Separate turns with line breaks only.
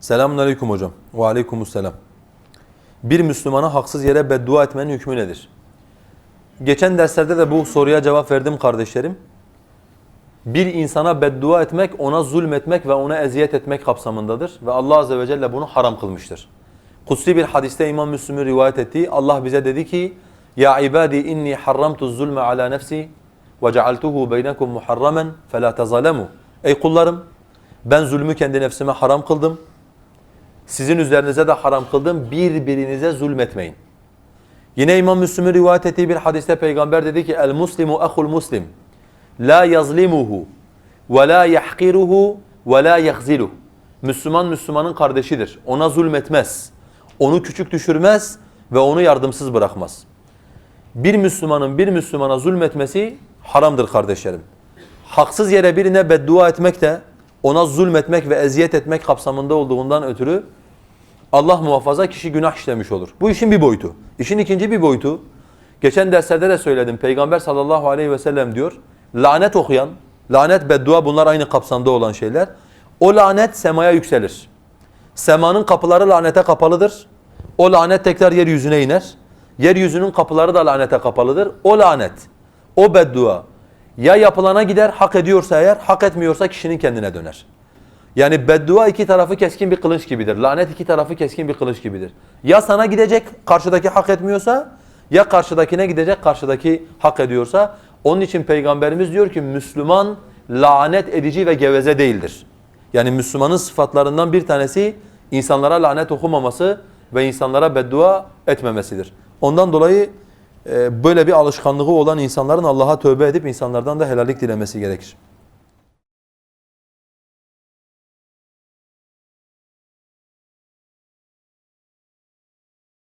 Selamun aleyküm hocam. Ve aleykümselam. Bir Müslümana haksız yere beddua etmenin hükmü nedir? Geçen derslerde de bu soruya cevap verdim kardeşlerim. Bir insana beddua etmek, ona zulmetmek ve ona eziyet etmek kapsamındadır. Ve Allah Azze ve Celle bunu haram kılmıştır. Kutsi bir hadiste İmam Müslim'in rivayet ettiği Allah bize dedi ki Ya ibadi inni harramtu zulme ala nefsi ve cealtuhu beynekum muharramen fela tezalemu. Ey kullarım ben zulmü kendi nefsime haram kıldım. Sizin üzerinize de haram kıldım. Birbirinize zulmetmeyin. Yine İmam Müslim'in rivayet ettiği bir hadiste peygamber dedi ki el muslimu ahul muslim la yazlimuhu ve la yahqiruhu ve la yahziluhu. Müslüman Müslümanın kardeşidir. Ona zulmetmez. Onu küçük düşürmez ve onu yardımsız bırakmaz. Bir Müslümanın bir Müslümana zulmetmesi haramdır kardeşlerim. Haksız yere birine beddua etmek de ona zulmetmek ve eziyet etmek kapsamında olduğundan ötürü Allah muhafaza kişi günah işlemiş olur. Bu işin bir boyutu. İşin ikinci bir boyutu, geçen derslerde de söyledim. Peygamber sallallahu aleyhi ve sellem diyor, lanet okuyan, lanet, beddua bunlar aynı kapsamda olan şeyler. O lanet semaya yükselir. Semanın kapıları lanete kapalıdır. O lanet tekrar yeryüzüne iner. Yeryüzünün kapıları da lanete kapalıdır. O lanet, o beddua ya yapılana gider hak ediyorsa eğer, hak etmiyorsa kişinin kendine döner. Yani beddua iki tarafı keskin bir kılıç gibidir. Lanet iki tarafı keskin bir kılıç gibidir. Ya sana gidecek karşıdaki hak etmiyorsa ya karşıdakine gidecek karşıdaki hak ediyorsa. Onun için Peygamberimiz diyor ki Müslüman lanet edici ve geveze değildir. Yani Müslümanın sıfatlarından bir tanesi insanlara lanet okumaması ve insanlara beddua etmemesidir. Ondan dolayı böyle bir alışkanlığı olan insanların Allah'a tövbe edip insanlardan da helallik dilemesi gerekir.